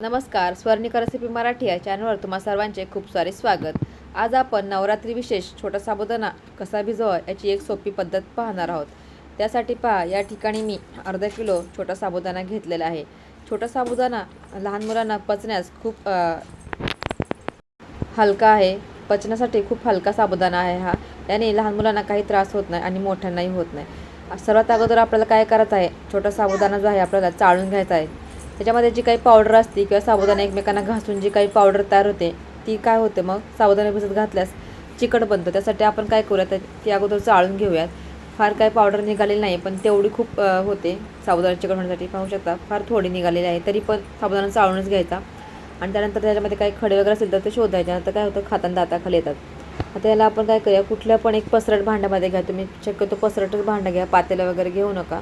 नमस्कार स्वर्णिका रेसिपी मराठी या चॅनलवर तुम्हा सर्वांचे खूप सारे स्वागत. आज आपण नवरात्री विशेष छोटा साबुदाणा कसा भिजवा याची एक सोपी पद्धत पाहणार आहोत. त्यासाठी पहा या ठिकाणी मी अर्धा किलो छोटा साबुदाणा घेतलेला आहे. छोटा साबुदाणा लहान मुलांना पचण्यास खूप हलका आहे. पचण्यासाठी खूप हलका साबुदाणा आहे हा. याने लहान मुलांना काही त्रास होत नाही आणि मोठ्यांनाही होत नाही. सर्वात अगोदर आपल्याला काय करायचं आहे? छोटा साबुदाणा जो आहे आपल्याला चाळून घ्यायचा आहे. त्याच्यामध्ये जी काही पावडर असते किंवा साबुदाणा एकमेकांना घासून जी काही पावडर तयार होते ती काय होते मग? साबुदाणा भिजत घातल्यास चिकट बनतं. त्यासाठी आपण काय करूया तर ती अगोदर चाळून घेऊयात. फार काय पावडर निघालेली नाही पण तेवढी खूप होते. साबुदाणा चिकट होण्यासाठी पाहू शकता. फार थोडी निघालेली आहे. तरी पण साबुदाणा चाळूनच घ्यायचा. आणि त्यानंतर त्याच्यामध्ये काही खडे वगैरे असेल तर ते शोधायचे. नंतर काय होतं? खाताना दाताखाली येतात. आता याला आपण काय करूया? कुठल्या पण एक पसरट भांड्यामध्ये घ्या. तुम्ही शक्यतो पसरटच भांडं घ्या. पातेलं वगैरे घेऊ नका.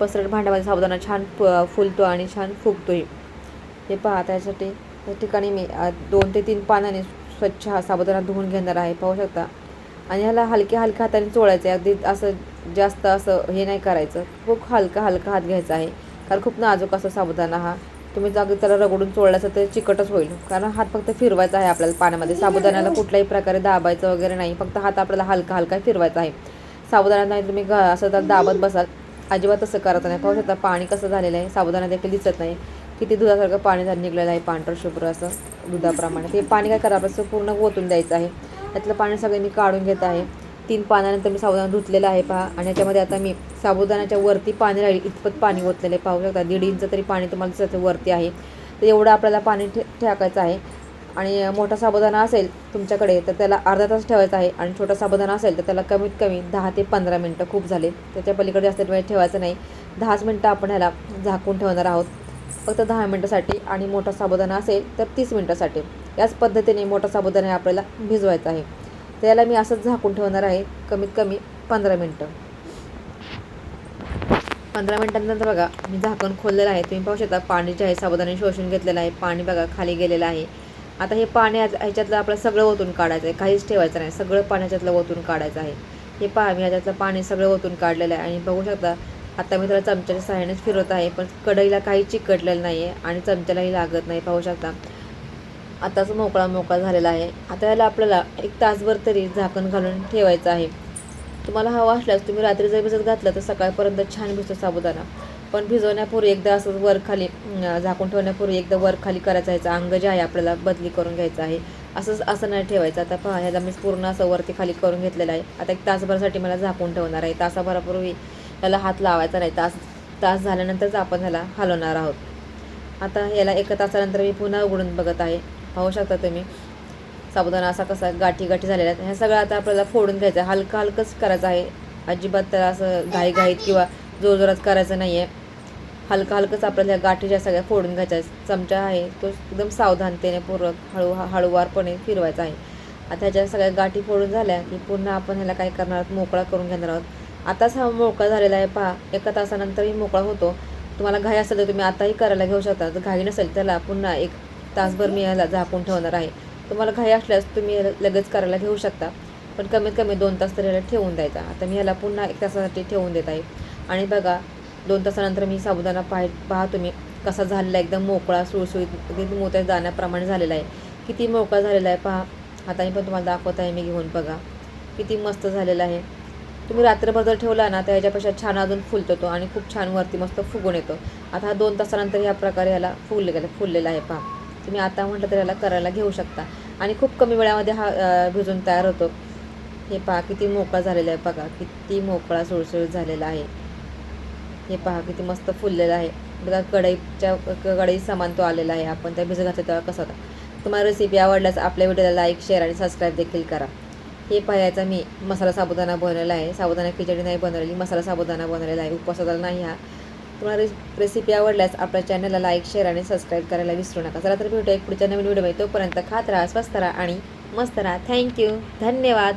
पसरट भांड्यामध्ये साबुदाणा छान फ- फुलतो आणि छान फुगतोही हे पहा त्यासाठी या ठिकाणी मी दोन ते तीन पानाने स्वच्छ हा साबुदाणा धुवून घेणार आहे पाहू शकता. आणि ह्याला हलक्या हलक्या हाताने चोळायचं आहे. अगदी असं जास्त असं हे नाही करायचं. खूप हलका हलका हात घ्यायचा आहे. कारण खूप नाजूक असं साबुदाणा हा. तुम्ही अगदी त्याला रगडून चोळल्याचं तर चिकटच होईल. कारण हात फक्त फिरवायचा आहे आपल्याला पाण्यामध्ये साबुदाण्याला कुठल्याही प्रकारे दाबायचं वगैरे नाही. फक्त हात आपल्याला हलका हलका फिरवायचा आहे. साबुदाणा नाही तुम्ही घ असं तर दाबत बसाल. अजिबात तसं करत नाही. पाहू शकता पाणी कसं झालेलं आहे साबुदाणा देखील दिसत नाही. किती दुधासारखं पाणी झालं निघलेलं आहे पांढरं शुभ्र असं दुधाप्रमाणे. ते पाणी काय करा असं पूर्ण ओतून द्यायचं आहे. त्यातलं पाणी सगळं मी काढून घेत आहे. तीन पाण्यानंतर मी साबुदाणा धुतलेला आहे पहा. आणि याच्यामध्ये आता मी साबुदाण्याच्या वरती पाणी राहील इतपत पाणी ओतलेलं आहे. पाहू शकता दीड इंच तरी पाणी तुम्हाला दिसतं वरती आहे. तर एवढं आपल्याला पाणी ठे टाकायचं आहे. आणि मोठा साबुदाणा असेल तुमच्याकडे तर त्याला अर्धा तास ठेवायचा आहे आणि छोटा साबुदाणा असेल तर त्याला कमीत कमी दहा ते पंधरा मिनटं खूप झाले. त्याच्या पलीकडे जास्त वेळ ठेवायचं नाही. दहाच मिनटं आपण ह्याला झाकून ठेवणार आहोत. फक्त दहा मिनटासाठी आणि मोठा साबुदाणा असेल तर तीस मिनटासाठी. याच पद्धतीने मोठा साबुदाणा आपल्याला भिजवायचा आहे. त्याला मी असंच झाकून ठेवणार आहे कमीत कमी पंधरा मिनटं. पंधरा मिनटांनंतर बघा मी झाकण खोललेलं आहे. तुम्ही पाहू शकता पाणी जे आहे साबुदाणे शोषून घेतलेलं आहे. पाणी बघा खाली गेलेलं आहे. आता हे पाणी आज- ह्याच्यातलं आपलं सगळं ओतून काढायचं आहे. काहीच ठेवायचं नाही. सगळं पाणी ह्याच्यातलं ओतून काढायचं आहे. हे पहा मी ह्याच्यातलं पाणी सगळं ओतून काढलेलं आहे. आणि बघू शकता आता मी त्याला चमच्याच्या सहाय्यानेच फिरवत आहे पण कढईला काही चिकटलेलं नाही आहे आणि चमच्यालाही लागत नाही. पाहू शकता आताच मोकळा मोकळा झालेला आहे. आता याला आपल्याला एक तासभर तरी झाकण घालून ठेवायचं आहे. तुम्हाला हवा असल्यास तुम्ही रात्री जर भिजत घातलं तर सकाळपर्यंत छान भिजतो साबुदाणा. पण भिजवण्यापूर्वी एकदा असं वर खाली झाकून ठेवण्यापूर्वी एकदा वर खाली करायचं आहे. अंग जे आहे आपल्याला बदली करून घ्यायचं आहे. असंच असं नाही ठेवायचं. आता पहा ह्याला मी पूर्ण असं वरती खाली करून घेतलेलं आहे. आता एक तासभरासाठी मला झाकून ठेवणार आहे. तासाभरापूर्वी त्याला हात लावायचा नाही. तास तास झाल्यानंतरच आपण ह्याला हलवणार आहोत. आता याला एका तासानंतर मी पुन्हा उघडून बघत आहे. पाहू शकता तुम्ही. साबुदाणा असा कसा गाठी गाठी झालेला आहे. ह्या सगळं आता आपल्याला फोडून घ्यायचं आहे. हलकं हलकंच करायचं आहे. अजिबात त्याला असं घाई घाईत किंवा जोरजोरात करायचं नाही आहे हलकं हलकंच आपल्याला ह्या गाठी ज्या सगळ्या फोडून घ्यायच्या आहे चमचा आहे तो एकदम सावधानतेने पूर्वक हळू हळूवारपणे फिरवायचा आहे. आता ह्याच्या सगळ्या गाठी फोडून झाल्या की पुन्हा आपण ह्याला काय करणार आहोत? मोकळा करून घेणार आहोत. आताच हा मोकळा झालेला आहे. पहा एका तासानंतरही मोकळा होतो. तुम्हाला घाई असेल तर तुम्ही आताही करायला घेऊ शकता. जर घाई नसेल त्याला पुन्हा एक तासभर मी याला झाकून ठेवणार आहे. तुम्हाला घाई असल्यास तुम्ही लगेच करायला घेऊ शकता. पण कमीत कमी दोन तास तरी ह्याला ठेवून द्यायचा. आता मी ह्याला पुन्हा एक तासासाठी ठेवून देत आहे. आणि बघा दोन तासानंतर मी साबुदाणा पाह पहा तुम्ही कसा झालेला आहे. एकदम मोकळा सुळसुळीत अगदी मोत्या दाण्याप्रमाणे झालेला आहे. किती मोकळा झालेला आहे पहा. हाताने पण तुम्हाला दाखवत आहे मी घेऊन बघा. किती मस्त झालेला आहे. तुम्ही रात्रभर जर ठेवला ना तर ह्याच्यापेक्षा छान अजून फुलतो तो आणि खूप छान वरती मस्त फुगून येतो. आता हा दोन तासानंतर ह्या प्रकारे ह्याला फुलले गेला फुललेला आहे पहा. तुम्ही आता म्हटलं तर याला करायला घेऊ शकता. आणि खूप कमी वेळामध्ये हा भिजून तयार होतो. हे पहा किती मोकळा झालेला आहे बघा. किती मोकळा सुळसुळीत झालेला आहे. हे पहा किती मस्त फुललेलं आहे. बघा कढईच्या कढई समान तो आलेला आहे. आपण त्या भिज घातलं तेव्हा कसा होता. तुम्हाला रेसिपी आवडल्यास आपल्या व्हिडिओला लाईक शेअर आणि सबस्क्राईब देखील करा. हे पाहायचा मी मसाला साबुदाणा बनवलेला आहे. साबुदाणा खिचडी नाही बनवलेली मसाला साबुदाणा बनवलेला आहे. उपवासाला नाही हा. तुम्हाला रे रेसिपी आवडल्यास आपल्या चॅनलला लाईक शेअर आणि सबस्क्राईब करायला विसरू नका. चला तर भेटू एक पुढच्या नवीन व्हिडिओ तोपर्यंत खात राहा स्वस्त राहा आणि मस्त राहा. थँक्यू धन्यवाद.